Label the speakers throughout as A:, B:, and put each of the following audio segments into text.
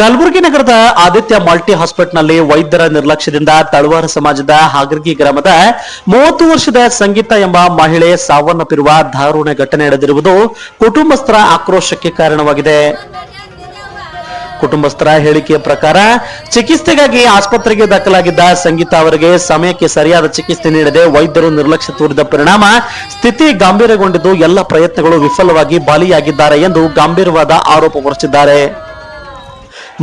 A: ಕಲಬುರಗಿ ನಗರದ ಆದಿತ್ಯ ಮಲ್ಟಿ ಹಾಸ್ಪಿಟಲ್ನಲ್ಲಿ ವೈದ್ಯರ ನಿರ್ಲಕ್ಷ್ಯದಿಂದ ತಳವಾರ ಸಮಾಜದ ಹಾಗರ್ಗಿ ಗ್ರಾಮದ ಮೂವತ್ತು ವರ್ಷದ ಸಂಗೀತ ಎಂಬ ಮಹಿಳೆ ಸಾವನ್ನಪ್ಪಿರುವ ದಾರುಣ ಘಟನೆ ನಡೆದಿರುವುದು ಕುಟುಂಬಸ್ಥರ ಆಕ್ರೋಶಕ್ಕೆ ಕಾರಣವಾಗಿದೆ. ಕುಟುಂಬಸ್ಥರ ಹೇಳಿಕೆಯ ಪ್ರಕಾರ, ಚಿಕಿತ್ಸೆಗಾಗಿ ಆಸ್ಪತ್ರೆಗೆ ದಾಖಲಾಗಿದ್ದ ಸಂಗೀತ ಅವರಿಗೆ ಸಮಯಕ್ಕೆ ಸರಿಯಾದ ಚಿಕಿತ್ಸೆ ನೀಡದೆ ವೈದ್ಯರು ನಿರ್ಲಕ್ಷ್ಯ ತೋರಿದ ಪರಿಣಾಮ, ಸ್ಥಿತಿ ಗಂಭೀರಗೊಂಡಿದ್ದು ಎಲ್ಲ ಪ್ರಯತ್ನಗಳು ವಿಫಲವಾಗಿ ಬಲಿಯಾಗಿದ್ದಾರೆ ಎಂದು ಗಂಭೀರವಾದ ಆರೋಪ ಹೊರಿಸಿದ್ದಾರೆ.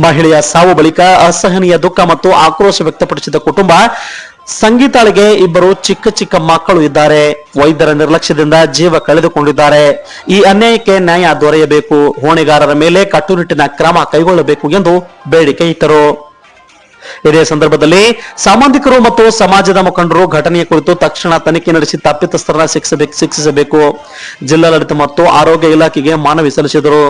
A: ಮಹಿಳೆಯ ಸಾವು ಬಳಿಕ ಅಸಹನೀಯ ದುಃಖ ಮತ್ತು ಆಕ್ರೋಶ ವ್ಯಕ್ತಪಡಿಸಿದ ಕುಟುಂಬ ಸಂಗೀತಾಳಿಗೆ ಇಬ್ಬರು ಚಿಕ್ಕ ಚಿಕ್ಕ ಮಕ್ಕಳು ಇದ್ದಾರೆ. ವೈದ್ಯರ ನಿರ್ಲಕ್ಷ್ಯದಿಂದ ಜೀವ ಕಳೆದುಕೊಂಡಿದ್ದಾರೆ. ಈ ಅನ್ಯಾಯಕ್ಕೆ ನ್ಯಾಯ ದೊರೆಯಬೇಕು. ಹೊಣೆಗಾರರ ಮೇಲೆ ಕಟ್ಟುನಿಟ್ಟಿನ ಕ್ರಮ ಕೈಗೊಳ್ಳಬೇಕು ಎಂದು ಬೇಡಿಕೆ ಇಟ್ಟರು. ಇದೇ ಸಂದರ್ಭದಲ್ಲಿ ಸಾಮಾಜಿಕರು ಮತ್ತು ಸಮಾಜದ ಮುಖಂಡರು ಘಟನೆಯ ಕುರಿತು ತಕ್ಷಣ ತನಿಖೆ ನಡೆಸಿ ತಪ್ಪಿತಸ್ಥರನ್ನ ಶಿಕ್ಷಿಸಬೇಕು ಶಿಕ್ಷಿಸಬೇಕು. ಜಿಲ್ಲಾಡಳಿತ ಮತ್ತು ಆರೋಗ್ಯ ಇಲಾಖೆಗೆ ಮನವಿ ಸಲ್ಲಿಸಿದರು.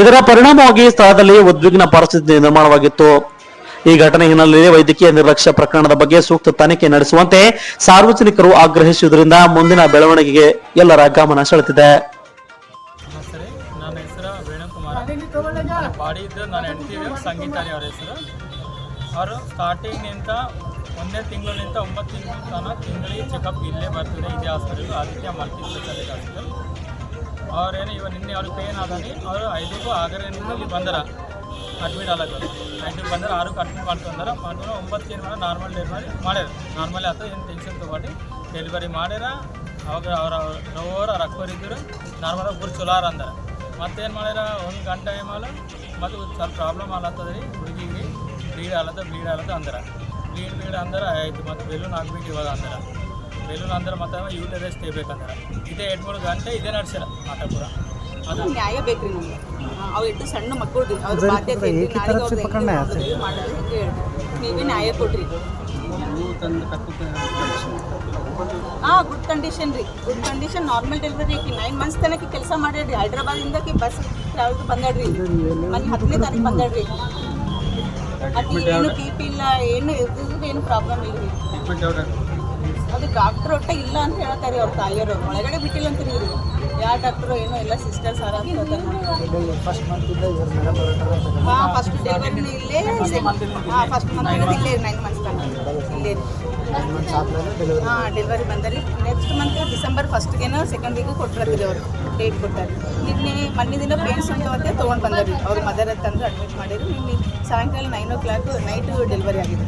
A: ಇದರ ಪರಿಣಾಮವಾಗಿ ಸ್ಥಳದಲ್ಲಿ ಉದ್ವಿಗ್ನ ಪರಿಸ್ಥಿತಿ ನಿರ್ಮಾಣವಾಗಿತ್ತು. ಈ ಘಟನೆ ಹಿನ್ನೆಲೆಯಲ್ಲಿ ವೈದ್ಯಕೀಯ ನಿರ್ಲಕ್ಷ್ಯ ಪ್ರಕರಣದ ಬಗ್ಗೆ ಸೂಕ್ತ ತನಿಖೆ ನಡೆಸುವಂತೆ ಸಾರ್ವಜನಿಕರು ಆಗ್ರಹಿಸುವುದರಿಂದ ಮುಂದಿನ ಬೆಳವಣಿಗೆಗೆ ಎಲ್ಲರ ಗಮನ
B: ಸೆಳೆತಿದೆ ಅವ್ರ ಸ್ಟಾರ್ಟಿಂಗ್ನಿಂದ ಒಂದೇ ತಿಂಗಳಿಂದ ಒಂಬತ್ತು ತಿಂಗಳ ತನಕ ತಿಂಗಳಿಗೆ ಚೆಕಪ್ ಇಲ್ಲೇ ಬರ್ತಿದೆ, ಇದೇ hospital Aditya multi speciality hospital ಅವ್ರೇನು ಇವ ನಿನ್ನೆ ಅವ್ರಿಗೆ ಪೇನ್ ಆದಾನಿ ಅವರು ಐದಕ್ಕೂ ಆಗರಿಂದ ಬಂದರ. ಅಡ್ಮಿಟ್ ಆಗಕ್ಕೆ ಐದಕ್ಕೆ ಬಂದರೆ, ಆರಕ್ಕೆ ಅಡ್ಮಿಟ್ ಮಾಡ್ಕೊಂಡಾರ ಮಾಡ್ಕೊಂಡು ಒಂಬತ್ತು ಏನು ಮಾಡಿ ನಾರ್ಮಲ್ ಡೆಲಿವರಿ ಮಾಡ್ಯಾರ. ನಾರ್ಮಲ್ ಆಯ್ತು, ಏನು ಟೆನ್ಷನ್ ತೊಗೊಂಡು ಡೆಲಿವರಿ ಮಾಡ್ಯಾರ. ಅವಾಗ ಅವ್ರ ಅವ್ರ ಅಕ್ಕೋರ್ ಇದ್ದರು. ನಾರ್ಮಲಾಗಿ ಗುರು ಚುಲಾರ ಅಂದಾರ. ಮತ್ತೇನು ಮಾಡ್ಯಾರ? ಒಂದು ಗಂಟೆ ಟೈಮಲ್ಲ ಮತ್ತು ಸ್ವಲ್ಪ ಪ್ರಾಬ್ಲಮ್ ಆಲತ್ತದ ರೀ ಹುಡುಗಿಗೆ. ಬ್ಲೀಡ್ ಆಲತ್ತ ಬ್ಲೀಡ್ ಆಲತ್ತ ಅಂದ್ರೆ. ಬ್ಲೀಡ್ ಬ್ಲೀಡ್ ಅಂದ್ರೆ, ಆಯ್ತು ಮತ್ತು ಬೆಲೂನ್ ಹಾಕ್ಬೇಕು ಇವಾಗ ಅಂದಾರ. ಬೆಲೂನ್ ಅಂದ್ರೆ ಮತ್ತೆ ಇವ್ರದೇ ರೆಸ್ಟ್ ಇರ್ಬೇಕಂದ್ರೆ ಇದೇ ಎರಡು ಮೂರು ಗಂಟೆ ಇದೇ ಆಟ ಆಟಪುರ ಅದು.
C: ನ್ಯಾಯ ಬೇಕ್ರಿ ನಮ್ಗೆ. ಅವು ಎಷ್ಟು ಸಣ್ಣ ಮಕ್ಕಳು ಅವ್ರ ಬಾಧ್ಯತೆ ಮಾಡೋದು, ನೀವೇ ನ್ಯಾಯ ಕೊಡ್ರಿ ಹಾಂ ಗುಡ್ ಕಂಡೀಷನ್ ರೀ. ಗುಡ್ ಕಂಡೀಷನ್ ನಾರ್ಮಲ್ ಡೆಲಿವರಿ ಐತಿ ನೈನ್ ಮಂತ್ಸ್ ತನಕ ಕೆಲಸ ಮಾಡ್ಯಾಡ್ರಿ ಹೈದ್ರಾಬಾದಿಂದ ಇಂದ ಬಸ್ ಟ್ರಾವೆಲ್ ಬಂದಾಡ್ರಿ. ಮೊನ್ನೆ ಹತ್ತನೇ ತಾರೀಕು ಬಂದಾಡ್ರಿ. ಅದು ಏನು ಪಿ ಇಲ್ಲ ಏನು ಇದ್ರದ್ದು ಏನು ಪ್ರಾಬ್ಲಮ್ ಇಲ್ಲ ರೀ ಅದು ಡಾಕ್ಟ್ರ್ ಒಟ್ಟ ಇಲ್ಲ ಅಂತ ಹೇಳ್ತಾರೆ ಅವ್ರ ತಾಯಿಯವರು. ಒಳಗಡೆ ಬಿಟ್ಟಿಲ್ಲ ಅಂತ ನೀವು. ಯಾವ ಡಾಕ್ಟ್ರು ಏನೋ ಎಲ್ಲ ಸಿಸ್ಟರ್ ಸರ್ ಅಂತ ಹೇಳ್ತಾರೆ. ಹಾಂ ಫಸ್ಟ್ ಡೆಲಿವರಿನೂ ಇಲ್ಲೇ ಹಾಂ ಫಸ್ಟ್ ಮಂತ್ ಇಲ್ಲೇ ನೈನ್ ಮಂತ್ಸ್ ತನಕ. ಇಲ್ಲೇ ರೀ ಹಾಂ ಡೆಲಿವರಿ ಬಂದರಿ. ನೆಕ್ಸ್ಟ್ ಮಂತ್ ಡಿಸೆಂಬರ್ ಫಸ್ಟ್ಗೇನೋ ಸೆಕೆಂಡ್ ವೀಕು ಕೊಟ್ಟಿರ್ತೀರಿ ಅವರು. ಡೇಟ್ ಕೊಟ್ಟಾರೆ ನಿನ್ನೆ ಮೊನ್ನೆ ದಿನ ಪೇನ್ಸ್ ಅಂತ ತೊಗೊಂಡು ಬಂದರಿ. ಅವ್ರ ಮದರ್ ತಂದು ಅಡ್ಮಿಟ್ ಮಾಡಿದ್ರು. ನಿನ್ನೆ ಸಾಯಂಕಾಲ nine o'clock night delivery ಆಗಿದೆ.